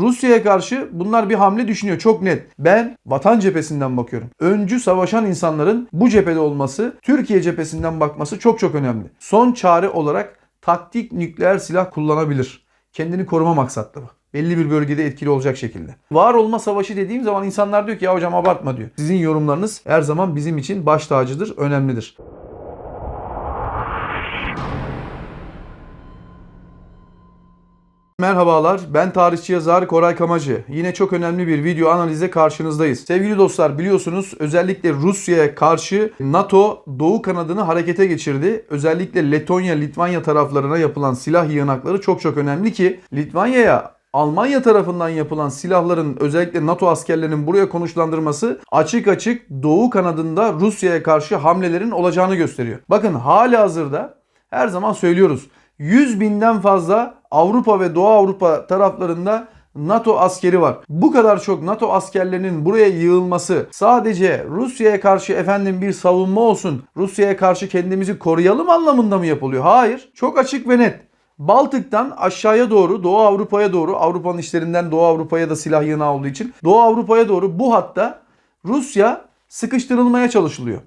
Rusya'ya karşı bunlar bir hamle düşünüyor çok net. Ben vatan cephesinden bakıyorum. Öncü savaşan insanların bu cephede olması, Türkiye cephesinden bakması çok çok önemli. Son çare olarak taktik nükleer silah kullanabilir. Kendini koruma maksatlı bu. Belli bir bölgede etkili olacak şekilde. Var olma savaşı dediğim zaman insanlar diyor ki ya hocam abartma diyor. Sizin yorumlarınız her zaman bizim için baş tacıdır, önemlidir. Merhabalar, ben tarihçi yazar Koray Kamacı. Yine çok önemli bir video analize karşınızdayız. Sevgili dostlar biliyorsunuz özellikle Rusya'ya karşı NATO doğu kanadını harekete geçirdi. Özellikle Letonya, Litvanya taraflarına yapılan silah yığınakları çok çok önemli ki Litvanya'ya Almanya tarafından yapılan silahların özellikle NATO askerlerinin buraya konuşlandırması açık açık Doğu kanadında Rusya'ya karşı hamlelerin olacağını gösteriyor. Bakın hali hazırda her zaman söylüyoruz. 100 binden fazla Avrupa ve Doğu Avrupa taraflarında NATO askeri var. Bu kadar çok NATO askerlerinin buraya yığılması sadece Rusya'ya karşı efendim bir savunma olsun, Rusya'ya karşı kendimizi koruyalım anlamında mı yapılıyor? Hayır. Çok açık ve net. Baltık'tan aşağıya doğru Doğu Avrupa'ya doğru Avrupa'nın işlerinden Doğu Avrupa'ya da silah yığınağı olduğu için Doğu Avrupa'ya doğru bu hatta Rusya sıkıştırılmaya çalışılıyor.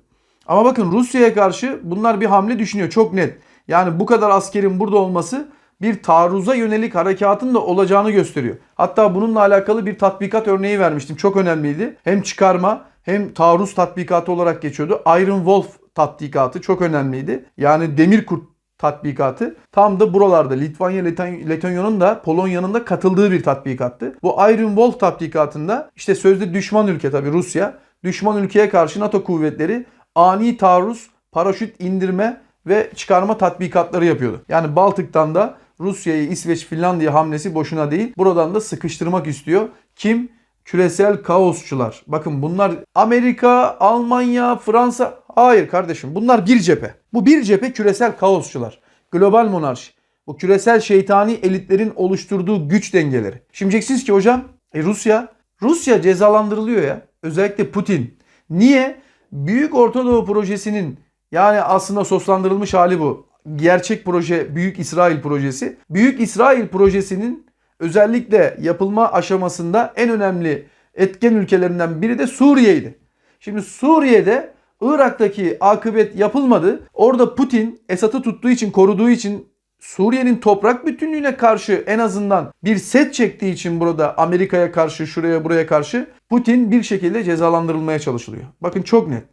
Ama bakın Rusya'ya karşı bunlar bir hamle düşünüyor çok net. Yani bu kadar askerin burada olması bir taarruza yönelik harekatın da olacağını gösteriyor. Hatta bununla alakalı bir tatbikat örneği vermiştim. Çok önemliydi. Hem çıkarma hem taarruz tatbikatı olarak geçiyordu. Iron Wolf tatbikatı çok önemliydi. Yani demir kurt tatbikatı tam da buralarda Litvanya, Letonya'nın da Polonya'nın da katıldığı bir tatbikattı. Bu Iron Wolf tatbikatında işte sözde düşman ülke tabi Rusya. Düşman ülkeye karşı NATO kuvvetleri ani taarruz, paraşüt indirme ve çıkarma tatbikatları yapıyordu. Yani Baltık'tan da Rusya'yı İsveç, Finlandiya hamlesi boşuna değil. Buradan da sıkıştırmak istiyor. Kim? Küresel kaosçular. Bakın bunlar Amerika, Almanya, Fransa. Hayır kardeşim bunlar bir cephe. Bu bir cephe küresel kaosçular. Global monarşi. Bu küresel şeytani elitlerin oluşturduğu güç dengeleri. Şimdi ki hocam e Rusya, Rusya cezalandırılıyor ya. Özellikle Putin. Niye? Büyük Orta Doğu projesinin yani aslında soslandırılmış hali bu. Gerçek proje Büyük İsrail projesi. Büyük İsrail projesinin özellikle yapılma aşamasında en önemli etken ülkelerinden biri de Suriye'ydi. Şimdi Suriye'de Irak'taki akıbet yapılmadı. Orada Putin Esad'ı tuttuğu için, koruduğu için Suriye'nin toprak bütünlüğüne karşı en azından bir set çektiği için burada Amerika'ya karşı, şuraya buraya karşı Putin bir şekilde cezalandırılmaya çalışılıyor. Bakın çok net.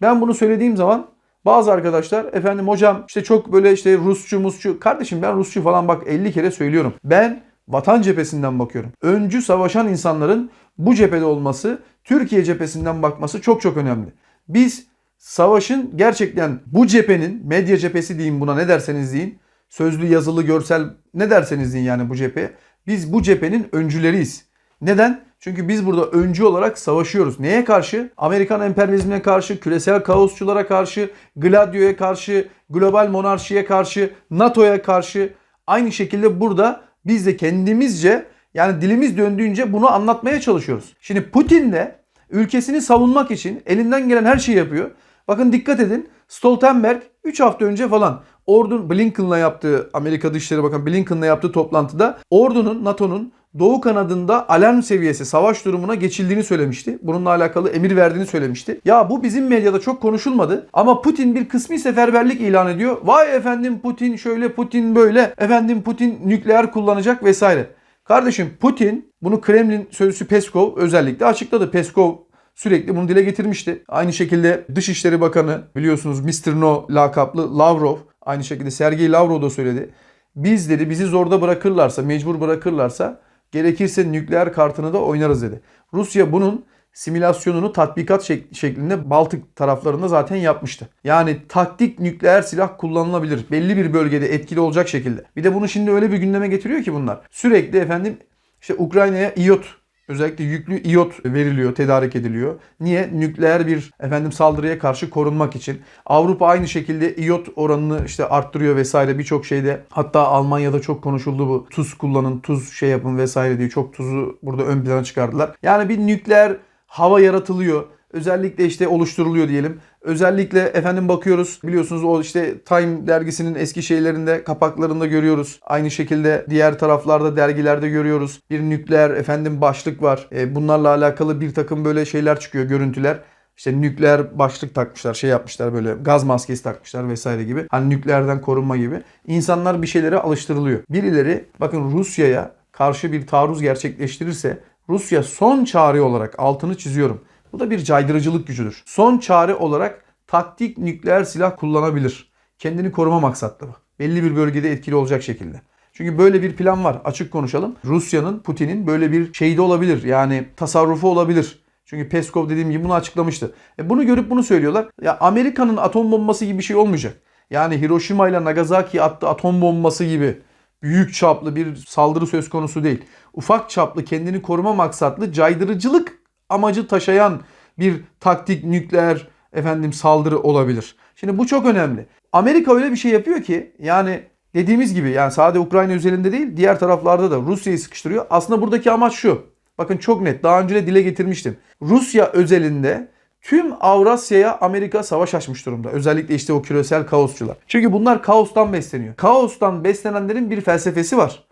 Ben bunu söylediğim zaman bazı arkadaşlar efendim hocam işte çok böyle işte Rusçu musçu. Kardeşim ben Rusçu falan bak 50 kere söylüyorum. Ben vatan cephesinden bakıyorum. Öncü savaşan insanların bu cephede olması, Türkiye cephesinden bakması çok çok önemli. Biz savaşın gerçekten bu cephenin medya cephesi diyeyim buna ne derseniz deyin. Sözlü, yazılı, görsel ne derseniz deyin yani bu cephe. Biz bu cephenin öncüleriyiz. Neden? Çünkü biz burada öncü olarak savaşıyoruz. Neye karşı? Amerikan emperyalizmine karşı, küresel kaosçulara karşı, Gladio'ya karşı, global monarşiye karşı, NATO'ya karşı. Aynı şekilde burada biz de kendimizce yani dilimiz döndüğünce bunu anlatmaya çalışıyoruz. Şimdi Putin de ülkesini savunmak için elinden gelen her şeyi yapıyor. Bakın dikkat edin Stoltenberg 3 hafta önce falan ordun Blinken'la yaptığı Amerika Dışişleri Bakanı Blinken'la yaptığı toplantıda ordunun NATO'nun Doğu kanadında alarm seviyesi savaş durumuna geçildiğini söylemişti. Bununla alakalı emir verdiğini söylemişti. Ya bu bizim medyada çok konuşulmadı ama Putin bir kısmi seferberlik ilan ediyor. Vay efendim Putin şöyle Putin böyle efendim Putin nükleer kullanacak vesaire. Kardeşim Putin bunu Kremlin sözcüsü Peskov özellikle açıkladı. Peskov sürekli bunu dile getirmişti. Aynı şekilde Dışişleri Bakanı biliyorsunuz Mr. No lakaplı Lavrov aynı şekilde Sergey Lavrov da söyledi. Biz dedi bizi zorda bırakırlarsa, mecbur bırakırlarsa gerekirse nükleer kartını da oynarız dedi. Rusya bunun simülasyonunu tatbikat şek- şeklinde Baltık taraflarında zaten yapmıştı. Yani taktik nükleer silah kullanılabilir. Belli bir bölgede etkili olacak şekilde. Bir de bunu şimdi öyle bir gündeme getiriyor ki bunlar. Sürekli efendim işte Ukrayna'ya iot özellikle yüklü iot veriliyor, tedarik ediliyor. Niye? Nükleer bir efendim saldırıya karşı korunmak için. Avrupa aynı şekilde iot oranını işte arttırıyor vesaire birçok şeyde. Hatta Almanya'da çok konuşuldu bu. Tuz kullanın, tuz şey yapın vesaire diye çok tuzu burada ön plana çıkardılar. Yani bir nükleer hava yaratılıyor. Özellikle işte oluşturuluyor diyelim. Özellikle efendim bakıyoruz biliyorsunuz o işte Time dergisinin eski şeylerinde kapaklarında görüyoruz. Aynı şekilde diğer taraflarda dergilerde görüyoruz. Bir nükleer efendim başlık var. E, bunlarla alakalı bir takım böyle şeyler çıkıyor görüntüler. İşte nükleer başlık takmışlar, şey yapmışlar böyle gaz maskesi takmışlar vesaire gibi. Hani nükleerden korunma gibi. İnsanlar bir şeylere alıştırılıyor. Birileri bakın Rusya'ya karşı bir taarruz gerçekleştirirse Rusya son çare olarak altını çiziyorum. Bu da bir caydırıcılık gücüdür. Son çare olarak taktik nükleer silah kullanabilir. Kendini koruma maksatlı bu. Belli bir bölgede etkili olacak şekilde. Çünkü böyle bir plan var. Açık konuşalım. Rusya'nın, Putin'in böyle bir şeyi de olabilir. Yani tasarrufu olabilir. Çünkü Peskov dediğim gibi bunu açıklamıştı. E bunu görüp bunu söylüyorlar. Ya Amerika'nın atom bombası gibi bir şey olmayacak. Yani Hiroşima ile Nagasaki attığı atom bombası gibi büyük çaplı bir saldırı söz konusu değil. Ufak çaplı kendini koruma maksatlı caydırıcılık amacı taşıyan bir taktik nükleer efendim saldırı olabilir. Şimdi bu çok önemli. Amerika öyle bir şey yapıyor ki yani dediğimiz gibi yani sadece Ukrayna özelinde değil diğer taraflarda da Rusya'yı sıkıştırıyor. Aslında buradaki amaç şu. Bakın çok net daha önce de dile getirmiştim. Rusya özelinde tüm Avrasya'ya Amerika savaş açmış durumda. Özellikle işte o küresel kaosçular. Çünkü bunlar kaostan besleniyor. Kaostan beslenenlerin bir felsefesi var.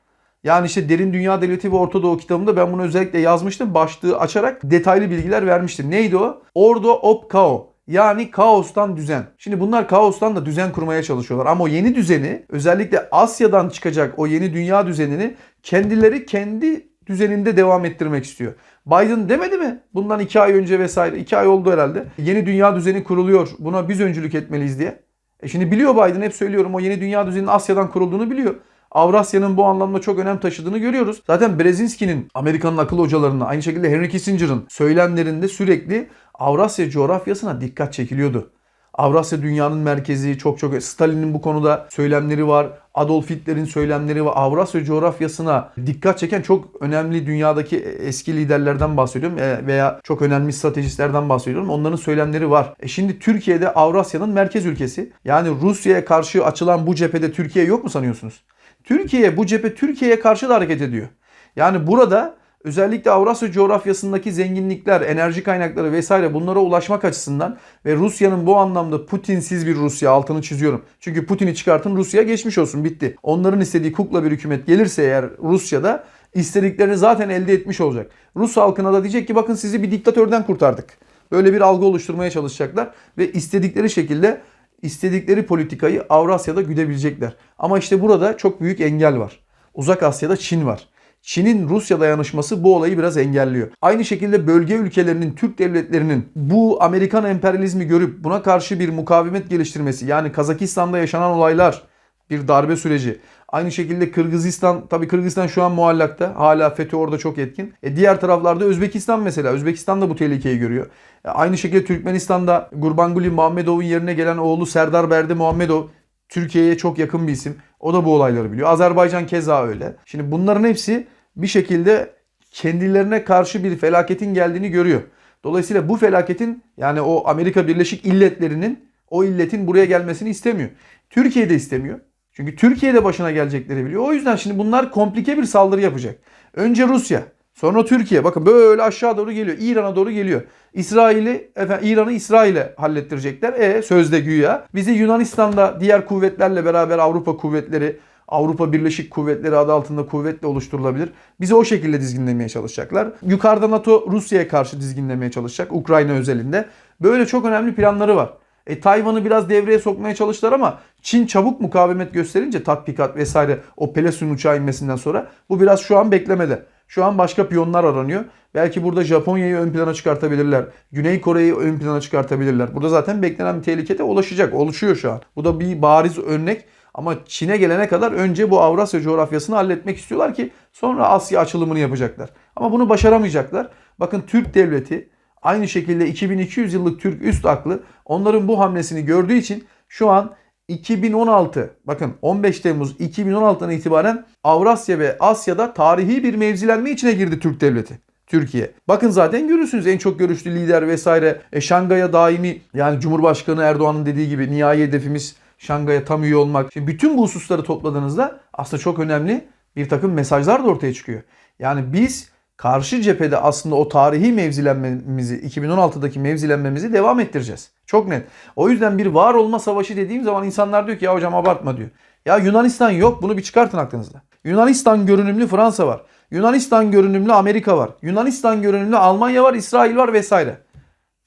Yani işte Derin Dünya Devleti ve Orta Doğu kitabımda ben bunu özellikle yazmıştım. Başlığı açarak detaylı bilgiler vermiştim. Neydi o? Ordo op kao. Yani kaostan düzen. Şimdi bunlar kaostan da düzen kurmaya çalışıyorlar. Ama o yeni düzeni özellikle Asya'dan çıkacak o yeni dünya düzenini kendileri kendi düzeninde devam ettirmek istiyor. Biden demedi mi? Bundan iki ay önce vesaire. iki ay oldu herhalde. Yeni dünya düzeni kuruluyor. Buna biz öncülük etmeliyiz diye. E şimdi biliyor Biden hep söylüyorum o yeni dünya düzeninin Asya'dan kurulduğunu biliyor. Avrasya'nın bu anlamda çok önem taşıdığını görüyoruz. Zaten Brzezinski'nin Amerika'nın akıl hocalarına aynı şekilde Henry Kissinger'ın söylemlerinde sürekli Avrasya coğrafyasına dikkat çekiliyordu. Avrasya dünyanın merkezi çok çok Stalin'in bu konuda söylemleri var. Adolf Hitler'in söylemleri var. Avrasya coğrafyasına dikkat çeken çok önemli dünyadaki eski liderlerden bahsediyorum e, veya çok önemli stratejistlerden bahsediyorum. Onların söylemleri var. E şimdi Türkiye'de Avrasya'nın merkez ülkesi. Yani Rusya'ya karşı açılan bu cephede Türkiye yok mu sanıyorsunuz? Türkiye bu cephe Türkiye'ye karşı da hareket ediyor. Yani burada özellikle Avrasya coğrafyasındaki zenginlikler, enerji kaynakları vesaire bunlara ulaşmak açısından ve Rusya'nın bu anlamda Putinsiz bir Rusya altını çiziyorum. Çünkü Putin'i çıkartın Rusya geçmiş olsun bitti. Onların istediği kukla bir hükümet gelirse eğer Rusya'da istediklerini zaten elde etmiş olacak. Rus halkına da diyecek ki bakın sizi bir diktatörden kurtardık. Böyle bir algı oluşturmaya çalışacaklar ve istedikleri şekilde istedikleri politikayı Avrasya'da güdebilecekler. Ama işte burada çok büyük engel var. Uzak Asya'da Çin var. Çin'in Rusya dayanışması bu olayı biraz engelliyor. Aynı şekilde bölge ülkelerinin, Türk devletlerinin bu Amerikan emperyalizmi görüp buna karşı bir mukavemet geliştirmesi yani Kazakistan'da yaşanan olaylar, bir darbe süreci. Aynı şekilde Kırgızistan, tabii Kırgızistan şu an muallakta. Hala FETÖ orada çok etkin. E diğer taraflarda Özbekistan mesela. Özbekistan da bu tehlikeyi görüyor. E aynı şekilde Türkmenistan'da Gurbanguly Muhammedov'un yerine gelen oğlu Serdar Berdi Muhammedov Türkiye'ye çok yakın bir isim. O da bu olayları biliyor. Azerbaycan keza öyle. Şimdi bunların hepsi bir şekilde kendilerine karşı bir felaketin geldiğini görüyor. Dolayısıyla bu felaketin yani o Amerika Birleşik İlletleri'nin o illetin buraya gelmesini istemiyor. Türkiye de istemiyor. Çünkü Türkiye'de başına gelecekleri biliyor. O yüzden şimdi bunlar komplike bir saldırı yapacak. Önce Rusya, sonra Türkiye. Bakın böyle aşağı doğru geliyor. İran'a doğru geliyor. İsrail'i, efendim İran'ı İsrail'e hallettirecekler. E sözde güya. Bizi Yunanistan'da diğer kuvvetlerle beraber Avrupa kuvvetleri, Avrupa Birleşik Kuvvetleri adı altında kuvvetle oluşturulabilir. Bizi o şekilde dizginlemeye çalışacaklar. Yukarıda NATO Rusya'ya karşı dizginlemeye çalışacak Ukrayna özelinde. Böyle çok önemli planları var. E Tayvan'ı biraz devreye sokmaya çalıştılar ama Çin çabuk mukavemet gösterince tatbikat vesaire o Pelesun uçağı inmesinden sonra bu biraz şu an beklemede. Şu an başka piyonlar aranıyor. Belki burada Japonya'yı ön plana çıkartabilirler. Güney Kore'yi ön plana çıkartabilirler. Burada zaten beklenen bir tehlikede ulaşacak. Oluşuyor şu an. Bu da bir bariz örnek. Ama Çin'e gelene kadar önce bu Avrasya coğrafyasını halletmek istiyorlar ki sonra Asya açılımını yapacaklar. Ama bunu başaramayacaklar. Bakın Türk devleti aynı şekilde 2200 yıllık Türk üst aklı onların bu hamlesini gördüğü için şu an 2016 bakın 15 Temmuz 2016'dan itibaren Avrasya ve Asya'da tarihi bir mevzilenme içine girdi Türk devleti. Türkiye. Bakın zaten görürsünüz en çok görüşlü lider vesaire. E, Şangay'a daimi yani Cumhurbaşkanı Erdoğan'ın dediği gibi nihai hedefimiz Şangay'a tam üye olmak. Şimdi bütün bu hususları topladığınızda aslında çok önemli bir takım mesajlar da ortaya çıkıyor. Yani biz karşı cephede aslında o tarihi mevzilenmemizi, 2016'daki mevzilenmemizi devam ettireceğiz. Çok net. O yüzden bir var olma savaşı dediğim zaman insanlar diyor ki ya hocam abartma diyor. Ya Yunanistan yok bunu bir çıkartın aklınızda. Yunanistan görünümlü Fransa var. Yunanistan görünümlü Amerika var. Yunanistan görünümlü Almanya var, İsrail var vesaire.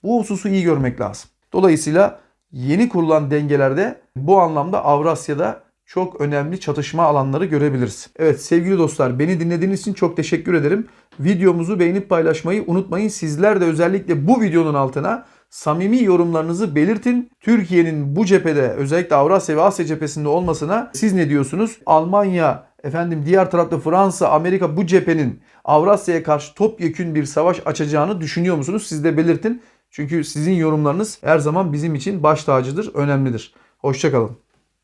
Bu hususu iyi görmek lazım. Dolayısıyla yeni kurulan dengelerde bu anlamda Avrasya'da çok önemli çatışma alanları görebiliriz. Evet sevgili dostlar beni dinlediğiniz için çok teşekkür ederim. Videomuzu beğenip paylaşmayı unutmayın. Sizler de özellikle bu videonun altına samimi yorumlarınızı belirtin. Türkiye'nin bu cephede özellikle Avrasya ve Asya cephesinde olmasına siz ne diyorsunuz? Almanya, efendim diğer tarafta Fransa, Amerika bu cephenin Avrasya'ya karşı topyekün bir savaş açacağını düşünüyor musunuz? Siz de belirtin. Çünkü sizin yorumlarınız her zaman bizim için baş tacıdır, önemlidir. Hoşçakalın.